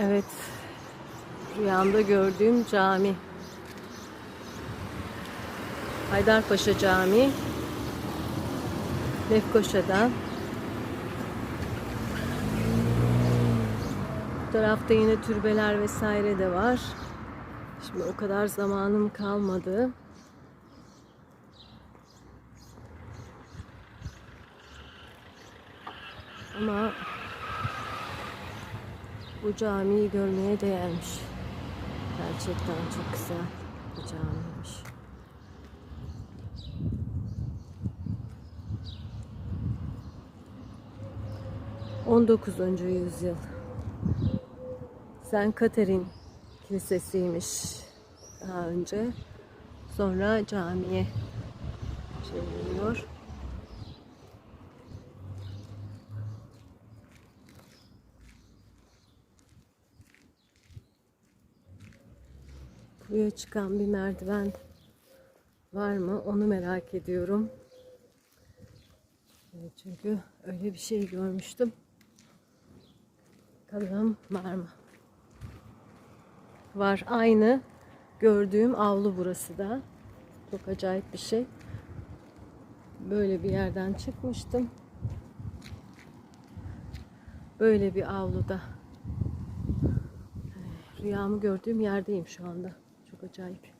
Evet. Rüyamda gördüğüm cami. Haydarpaşa Camii. Lefkoşa'da. Bu tarafta yine türbeler vesaire de var. Şimdi o kadar zamanım kalmadı. Ama bu camiyi görmeye değermiş. Gerçekten çok güzel bir camiymiş. On dokuzuncu yüzyıl. Sen Katerin Kilisesi'ymiş daha önce. Sonra camiye çevriliyor. Buraya çıkan bir merdiven var mı? Onu merak ediyorum. Çünkü öyle bir şey görmüştüm. Bakalım var mı? Var. Aynı gördüğüm avlu burası da. Çok acayip bir şey. Böyle bir yerden çıkmıştım. Böyle bir avluda. Rüyamı gördüğüm yerdeyim şu anda. Çok acayip.